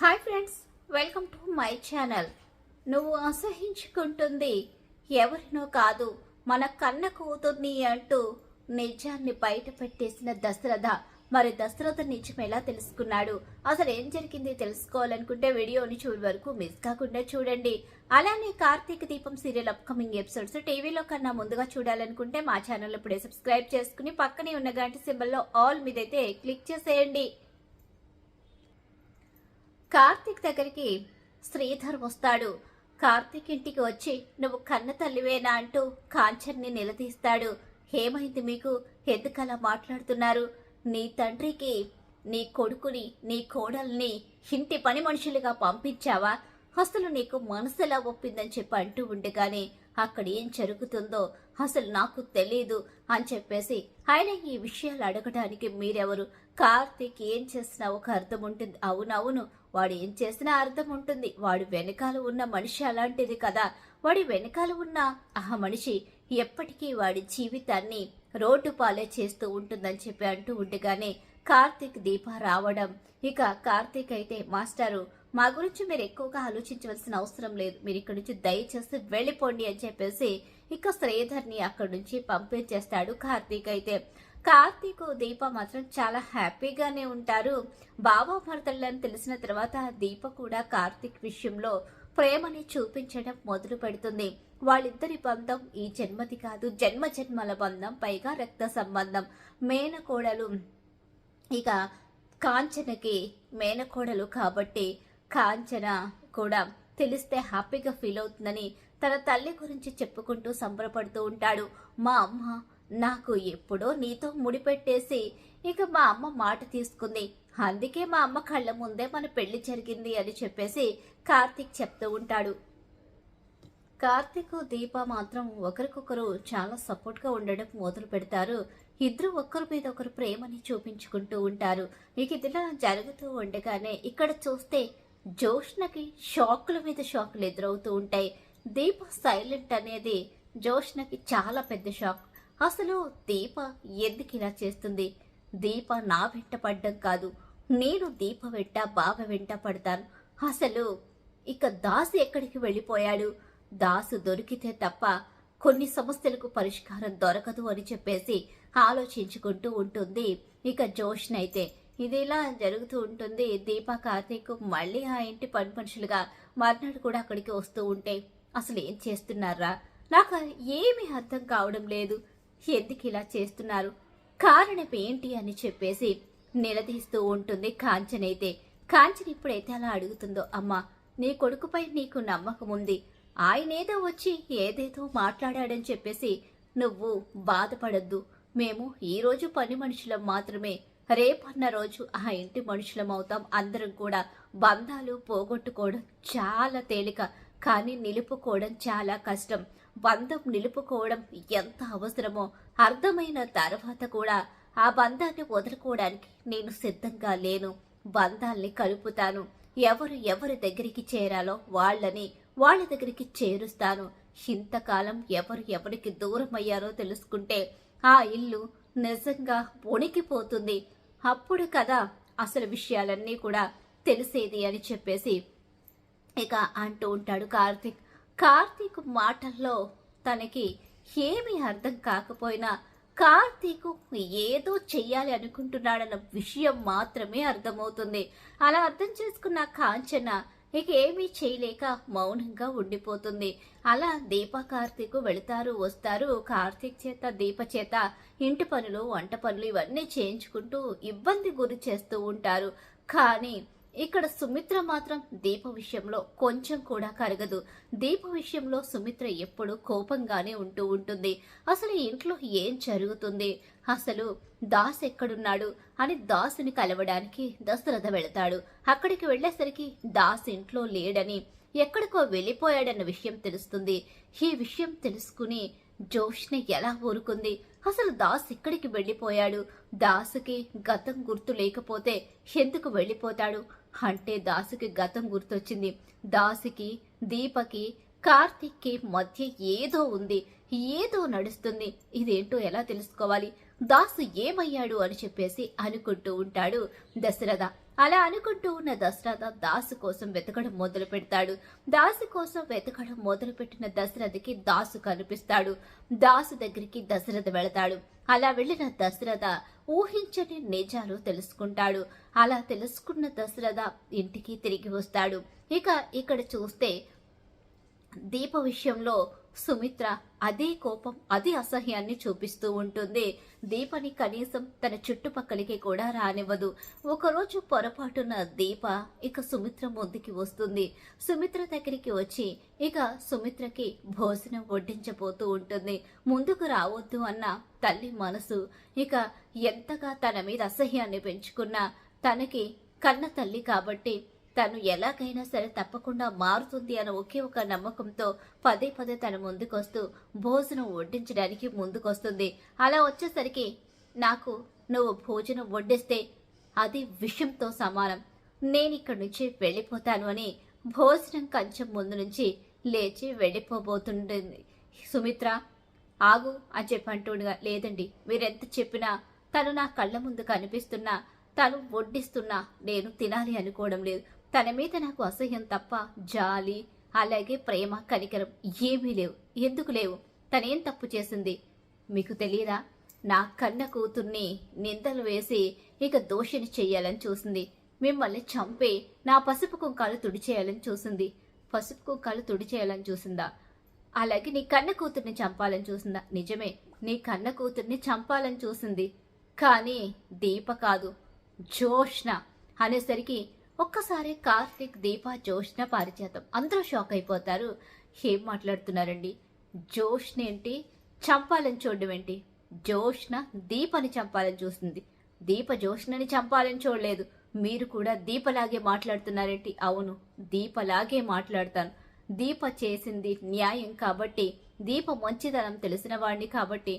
Hi friends welcome to my channel. నువ్వు అసహించుకుంటుంది. ఎవరినో కాదు మన కన్న కూతుర్ని అంటూ నిజాన్ని బయట పెట్టేసిన దశరథ. మరి దశరథ నిజం ఎలా తెలుసుకున్నాడు? అసలు ఏం జరిగింది తెలుసుకోవాలనుకుంటే వీడియోని చూడ వరకు మిస్ కాకుండా చూడండి. అలానే కార్తీక దీపం సీరియల్ అప్కమింగ్ ఎపిసోడ్స్ టీవీలో కన్నా ముందుగా చూడాలనుకుంటే మా ఛానల్ ఇప్పుడే సబ్స్క్రైబ్ చేసుకుని పక్కనే ఉన్న గంట సింబల్లో ఆల్ మీదైతే క్లిక్ చేసేయండి. కార్తీక్ దగ్గరికి శ్రీధర్ వస్తాడు. కార్తీక్ ఇంటికి వచ్చి నువ్వు కన్న తల్లివేనా? అంటూ కాంచన్ని నిలదీస్తాడు. ఏమైంది మీకు? ఎందుకలా మాట్లాడుతున్నారు? నీ తండ్రికి నీ కొడుకుని నీ కోడల్ని ఇంటి పని మనుషులుగా పంపించావా? అసలు నీకు మనసులా ఒప్పిందని చెప్పి అంటూ ఉండగానే అక్కడ ఏం జరుగుతుందో అసలు నాకు తెలీదు అని చెప్పేసి ఆయన ఈ విషయాలు అడగడానికి మీరెవరు? కార్తీక్ ఏం చేసినా ఒక అర్థం ఉంటుంది. అవునవును వాడు ఏం చేసినా అర్థం ఉంటుంది. వాడు వెనకాల ఉన్న మనిషి అలాంటిది కదా. వాడి వెనకాల ఉన్న ఆ మనిషి ఎప్పటికీ వాడి జీవితాన్ని రోడ్డు పాలే చేస్తూ ఉంటుందని చెప్పి అంటూ ఉండగానే కార్తీక్ దీప రావడం. ఇక కార్తీక్ అయితే మాస్టారు మా గురించి మీరు ఎక్కువగా ఆలోచించవలసిన అవసరం లేదు. మీరు ఇక్కడి నుంచి దయచేసి వెళ్ళిపోండి అని చెప్పేసి ఇక శ్రీధర్ని అక్కడి నుంచి పంపించేస్తాడు కార్తీక్ అయితే. కార్తీక్ దీప మాత్రం చాలా హ్యాపీగానే ఉంటారు. బాబా భర్తలని తెలిసిన తర్వాత దీప కూడా కార్తీక్ విషయంలో ప్రేమని చూపించడం మొదలు పెడుతుంది. వాళ్ళిద్దరి బంధం ఈ జన్మది కాదు. జన్మ జన్మల బంధం పైగా రక్త సంబంధం. మేనకోడలు ఇక కాంచనకి మేనకోడలు కాబట్టి కాంచన కూడా తెలిస్తే హ్యాపీగా ఫీల్ అవుతుందని తన తల్లి గురించి చెప్పుకుంటూ సంబరపడుతూ ఉంటాడు. మా అమ్మ నాకు ఎప్పుడో నీతో ముడిపెట్టేసి ఇక మా అమ్మ మాట తీసుకుంది. అందుకే మా అమ్మ కళ్ళ ముందే మన పెళ్ళి జరిగింది అని చెప్పేసి కార్తీక్ చెప్తూ ఉంటాడు. కార్తీక్ దీప మాత్రం ఒకరికొకరు చాలా సపోర్ట్గా ఉండడం మొదలు పెడతారు ఇద్దరు ఒకరి మీద ఒకరు ప్రేమని చూపించుకుంటూ ఉంటారు. ఇక ఇదిలా జరుగుతూ ఉండగానే ఇక్కడ చూస్తే జోష్ణకి షాకుల మీద షాకులు ఎదురవుతూ ఉంటాయి. దీప సైలెంట్ అనేది జోష్ణకి చాలా పెద్ద షాక్. అసలు దీప ఎందుకు ఇలా చేస్తుంది? దీప నా వెంట పడ్డం కాదు. నేను దీప వెంట బావ వెంట పడతాను. అసలు ఇక దాసు ఎక్కడికి వెళ్ళిపోయాడు? దాసు దొరికితే తప్ప కొన్ని సమస్యలకు పరిష్కారం దొరకదు అని చెప్పేసి ఆలోచించుకుంటూ ఉంటుంది. ఇక జోష్న అయితే ఇది ఇలా జరుగుతూ ఉంటుంది. దీప కార్తీక్ మళ్ళీ ఆ ఇంటి పని మనుషులుగా మర్నాడు కూడా అక్కడికి వస్తూ ఉంటే అసలు ఏం చేస్తున్నారా? నాకు ఏమీ అర్థం కావడం లేదు. ఎందుకు ఇలా చేస్తున్నారు? కారణం ఏంటి అని చెప్పేసి నిలదీస్తూ ఉంటుంది కాంచనైతే. కాంచన ఇప్పుడైతే అలా అడుగుతుందో అమ్మా నీ కొడుకుపై నీకు నమ్మకం ఉంది. ఆయనేదో వచ్చి ఏదేదో మాట్లాడాడని చెప్పేసి నువ్వు బాధపడద్దు. మేము ఈరోజు పని మనుషులం మాత్రమే. రేపన్న రోజు ఆ ఇంటి మనుషులం అవుతాం. అందరం కూడా బంధాలు పోగొట్టుకోవడం చాలా తేలిక. కానీ నిలుపుకోవడం చాలా కష్టం. బంధం నిలుపుకోవడం ఎంత అవసరమో అర్థమైన తర్వాత కూడా ఆ బంధాన్ని వదులుకోవడానికి నేను సిద్ధంగా లేను. బంధాల్ని కలుపుతాను. ఎవరు ఎవరి దగ్గరికి చేరాలో వాళ్ళని వాళ్ళ దగ్గరికి చేరుస్తాను. ఇంతకాలం ఎవరు ఎవరికి దూరం అయ్యారో తెలుసుకుంటే ఆ ఇల్లు నిజంగా వణికిపోతుంది అప్పుడు కదా అసలు విషయాలన్నీ కూడా తెలిసేది అని చెప్పేసి ఇక అంటూ ఉంటాడు కార్తీక్. కార్తీక్ మాటల్లో తనకి ఏమీ అర్థం కాకపోయినా కార్తీక్ ఏదో చెయ్యాలి అనుకుంటున్నాడన్న విషయం మాత్రమే అర్థమవుతుంది. అలా అర్థం చేసుకున్న కాంచన ఇక ఏమీ చేయలేక మౌనంగా ఉండిపోతుంది. అలా దీప కార్తీక్ వెళతారు వస్తారు. కార్తీక్ చేత దీప చేత ఇంటి పనులు వంట పనులు ఇవన్నీ చేయించుకుంటూ ఇబ్బంది గురి చేస్తూ ఉంటారు. కానీ ఇక్కడ సుమిత్ర మాత్రం దీప విషయంలో కొంచెం కూడా కరగదు. దీప విషయంలో సుమిత్ర ఎప్పుడు కోపంగానే ఉంటూ ఉంటుంది. అసలు ఇంట్లో ఏం జరుగుతుంది? అసలు దాస్ ఎక్కడున్నాడు అని దాసుని కలవడానికి దశరథ వెళతాడు. అక్కడికి వెళ్ళేసరికి దాస్ ఇంట్లో లేడని ఎక్కడికో వెళ్ళిపోయాడన్న విషయం తెలుస్తుంది. ఈ విషయం తెలుసుకుని జోష్ని ఎలా ఊరుకుంది? అసలు దాస్ ఇక్కడికి వెళ్ళిపోయాడు? దాసుకి గతం గుర్తు లేకపోతే ఎందుకు వెళ్ళిపోతాడు? అంటే దాసుకి గతం గుర్తొచ్చింది. దాసుకి దీపకి కార్తిక్కి మధ్య ఏదో ఉంది. ఏదో నడుస్తుంది. ఇదేంటో ఎలా తెలుసుకోవాలి? దాసు ఏమయ్యాడు అని చెప్పేసి అనుకుంటూ ఉంటాడు దశరథ. అలా అనుకుంటూ ఉన్న దశరథ దాసు కోసం వెతకడం మొదలు పెడతాడు. దాసు కోసం వెతకడం మొదలు పెట్టిన దశరథకి దాసు కనిపిస్తాడు. దాసు దగ్గరికి దశరథ వెళతాడు. అలా వెళ్ళిన దశరథ ఊహించని నిజాలు తెలుసుకుంటాడు. అలా తెలుసుకున్న దశరథ ఇంటికి తిరిగి వస్తాడు. ఇక ఇక్కడ చూస్తే దీప విషయంలో సుమిత్ర అదే కోపం అదే అసహ్యాన్ని చూపిస్తూ ఉంటుంది. దీపని కనీసం తన చుట్టుపక్కలకి కూడా రానివ్వదు. ఒకరోజు పొరపాటున దీప ఇక సుమిత్ర ముందుకి వస్తుంది. సుమిత్ర దగ్గరికి వచ్చి ఇక సుమిత్రకి భోజనం వడ్డించబోతూ ఉంటుంది. ముందుకు రావద్దు అన్న తల్లి మనసు ఇక ఎంతగా తన మీద అసహ్యాన్ని పెంచుకున్నా తనకి కన్న తల్లి కాబట్టి తను ఎలాగైనా సరే తప్పకుండా మారుతుంది అన్న ఒకే ఒక నమ్మకంతో పదే పదే తన ముందుకొస్తూ భోజనం వడ్డించడానికి ముందుకొస్తుంది. అలా వచ్చేసరికి నాకు నువ్వు భోజనం వడ్డిస్తే అది విషయంతో సమానం. నేను ఇక్కడి నుంచి వెళ్ళిపోతాను అని భోజనం కంచెం ముందు నుంచి లేచి వెళ్ళిపోబోతుంటుంది. సుమిత్ర ఆగు అని చెప్పంటుండగా లేదండి మీరెంత చెప్పినా తను నా కళ్ళ ముందు కనిపిస్తున్నా తను వడ్డిస్తున్నా నేను తినాలి అనుకోవడం లేదు. తన మీద నాకు అసహ్యం తప్ప జాలి అలాగే ప్రేమ కనికరం ఏమీ లేవు. ఎందుకు లేవు? తనేం తప్పు చేసింది? మీకు తెలియదా నా కన్న కూతుర్ని నిందలు వేసి ఇక దోషిని చేయాలని చూసింది. మిమ్మల్ని చంపి నా పసుపు కుంకాలు తుడిచేయాలని చూసింది. పసుపు కుంకాలు తుడిచేయాలని చూసిందా? అలాగే నీ కన్న కూతుర్ని చంపాలని చూసిందా? నిజమే నీ కన్న కూతుర్ని చంపాలని చూసింది. కానీ దీప కాదు జోష్ణ అనేసరికి ఒక్కసారి కార్తీక్ దీప జోష్న పారిచేతం అందరూ షాక్ అయిపోతారు. ఏం మాట్లాడుతున్నారండి? జోష్న ఏంటి? చంపాలని చూడడం ఏంటి? జోష్న దీపని చంపాలని చూస్తుంది దీప జోష్నని చంపాలని చూడలేదు. మీరు కూడా దీపలాగే మాట్లాడుతున్నారేంటి? అవును దీపలాగే మాట్లాడతాను. దీప చేసింది న్యాయం కాబట్టి దీప మంచితనం తెలిసిన వాడిని కాబట్టి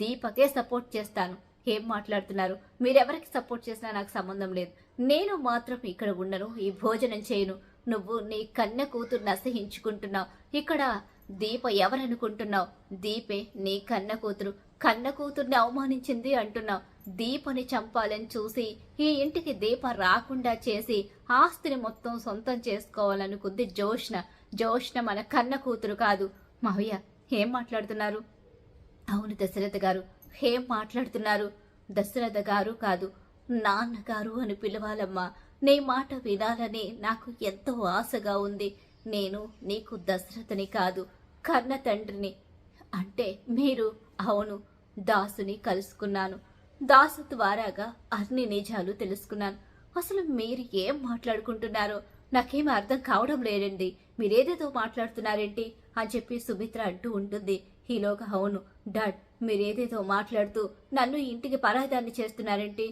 దీపకే సపోర్ట్ చేస్తాను. ఏం మాట్లాడుతున్నారు? మీరెవరికి సపోర్ట్ చేసినా నాకు సంబంధం లేదు. నేను మాత్రం ఇక్కడ ఉండను ఈ భోజనం చేయను. నువ్వు నీ కన్న కూతుర్ని అసహించుకుంటున్నావు. ఇక్కడ దీప ఎవరనుకుంటున్నావు? దీపే నీ కన్న కూతురు. కన్న కూతుర్ని అవమానించింది అంటున్నావు. దీపని చంపాలని చూసి ఈ ఇంటికి దీప రాకుండా చేసి ఆస్తిని మొత్తం సొంతం చేసుకోవాలనుకుంది జోష్ణ జోష్ణ మన కన్న కూతురు కాదు. మావయ్య ఏం మాట్లాడుతున్నారు? అవును దశరథ గారు ఏం మాట్లాడుతున్నారు? దశరథ గారు కాదు నాన్నగారు అని పిలవాలమ్మా. నీ మాట వినాలని నాకు ఎంతో ఆశగా ఉంది. నేను నీకు దశరథని కాదు కర్ణ తండ్రిని. అంటే మీరు అవును దాసుని కలుసుకున్నాను. దాసు ద్వారాగా అన్ని నిజాలు తెలుసుకున్నాను. అసలు మీరు ఏం మాట్లాడుకుంటున్నారో నాకేం అర్థం కావడం లేదండి. మీరేదేదో మాట్లాడుతున్నారేంటి? అని చెప్పి సుమిత్ర అంటూ ఉంటుంది. ఈలోగా అవును. డాడ్ మీరేదేదో మాట్లాడుతూ నన్ను ఇంటికి పరాయిదాన్ని చేస్తున్నారేంటి?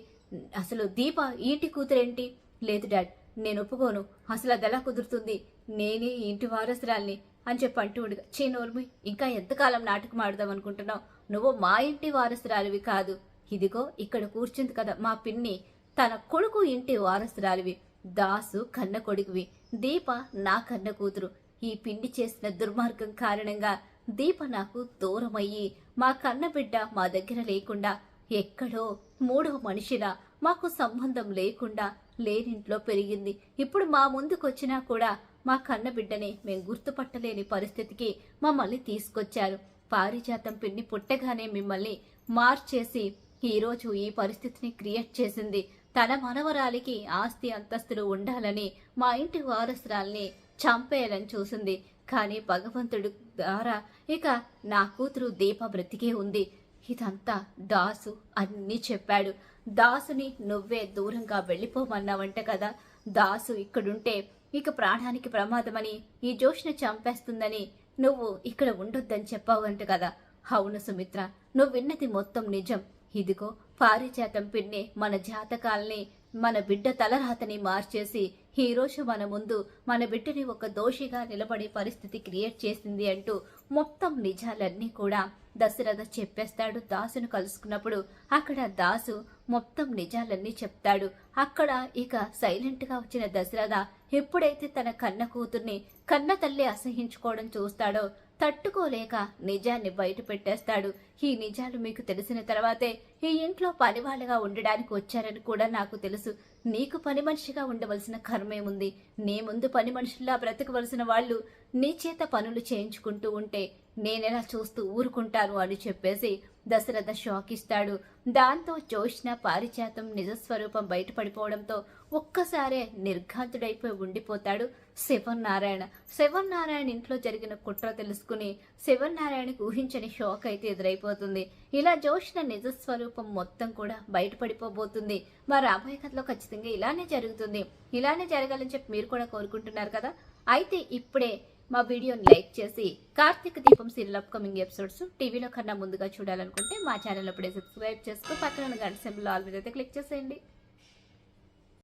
అసలు దీప ఇంటి కూతురేంటి? లేదు డాడ్ నేను ఒప్పుకోను అసలు అది ఎలా కుదురుతుంది? నేనే ఇంటి వారసురాల్ని అని చెప్పి అంటూ ఉండగా ఇంకా ఎంతకాలం నాటకం ఆడదాం అనుకుంటున్నావు? నువ్వు మా ఇంటి వారసురాలివి కాదు. ఇదిగో ఇక్కడ కూర్చుంది కదా మా పిన్ని. తన కొడుకు ఇంటి వారసురాలివి. దాసు కన్న కొడుకువి. దీప నా కన్న కూతురు. ఈ పిండి చేసిన దుర్మార్గం కారణంగా దీప నాకు దూరమయ్యి మా కన్నబిడ్డ మా దగ్గర లేకుండా ఎక్కడో మూడో మనిషిలా మాకు సంబంధం లేకుండా లేనింట్లో పెరిగింది. ఇప్పుడు మా ముందుకొచ్చినా కూడా మా కన్నబిడ్డని మేము గుర్తుపట్టలేని పరిస్థితికి మమ్మల్ని తీసుకొచ్చారు. పారిజాతం పిన్ని పుట్టగానే మిమ్మల్ని మార్చేసి ఈరోజు ఈ పరిస్థితిని క్రియేట్ చేసింది. తన మనవరాలికి ఆస్తి అంతస్తులు ఉండాలని మా ఇంటి వారసురాల్ని చంపేయాలని చూసింది. కానీ భగవంతుడు ద్వారా ఇక నా కూతురు దీప బ్రతికే ఉంది. ఇదంతా దాసు అన్నీ చెప్పాడు. దాసుని నువ్వే దూరంగా వెళ్ళిపోమన్నావంట కదా. దాసు ఇక్కడుంటే ఇక ప్రాణానికి ప్రమాదమని ఈ జోష్ని చంపేస్తుందని నువ్వు ఇక్కడ ఉండొద్దని చెప్పావంట కదా. అవును సుమిత్ర నువ్వు విన్నది మొత్తం నిజం. ఇదిగో పారిజాతం పిన్నే మన జాతకాల్ని మన బిడ్డ తలరాతని మార్చేసి ఈరోజు మన ముందు మన బిడ్డని ఒక దోషిగా నిలబడే పరిస్థితి క్రియేట్ చేసింది అంటూ మొత్తం నిజాలన్నీ కూడా దశరథ చెప్పేస్తాడు. దాసును కలుసుకున్నప్పుడు అక్కడ దాసు మొత్తం నిజాలన్నీ చెప్తాడు. అక్కడ ఇక సైలెంట్గా వచ్చిన దశరథ ఎప్పుడైతే తన కన్న కూతుర్ని కన్న తల్లి అసహించుకోవడం చూస్తాడో తట్టుకోలేక నిజాన్ని బయట పెట్టేస్తాడు. ఈ నిజాలు మీకు తెలిసిన తర్వాతే ఈ ఇంట్లో పనివాళ్ళగా ఉండడానికి వచ్చారని కూడా నాకు తెలుసు. నీకు పని మనిషిగా ఉండవలసిన కర్మేముంది? నీ ముందు పని మనుషుల్లా బ్రతకవలసిన వాళ్ళు నీ చేత పనులు చేయించుకుంటూ ఉంటే నేనెలా చూస్తూ ఊరుకుంటాను అని చెప్పేసి దశరథ షాక్ ఇస్తాడు దాంతో జోష్న పారిజాతం నిజస్వరూపం బయటపడిపోవడంతో ఒక్కసారే నిర్ఘాంతుడైపోయి ఉండిపోతాడు శివనారాయణ శివనారాయణ ఇంట్లో జరిగిన కుట్ర తెలుసుకుని శివనారాయణకి ఊహించని షాక్ అయితే ఎదురైపోతుంది. ఇలా జోష్న నిజస్వరూపం మొత్తం కూడా బయటపడిపోబోతుంది. మా రాబోయే కథలో ఖచ్చితంగా ఇలానే జరుగుతుంది. ఇలానే జరగాలని చెప్పి మీరు కూడా కోరుకుంటున్నారు కదా? అయితే ఇప్పుడే మా వీడియోని లైక్ చేసి కార్తీక దీపం సీరియల్ అప్కమింగ్ ఎపిసోడ్స్ టీవీలో కన్నా ముందుగా చూడాలనుకుంటే మా ఛానల్ అప్పుడే సబ్స్క్రైబ్ చేసుకుని పక్కన గంట సింబల్ ఆల్ మీద అయితే క్లిక్ చేసేయండి.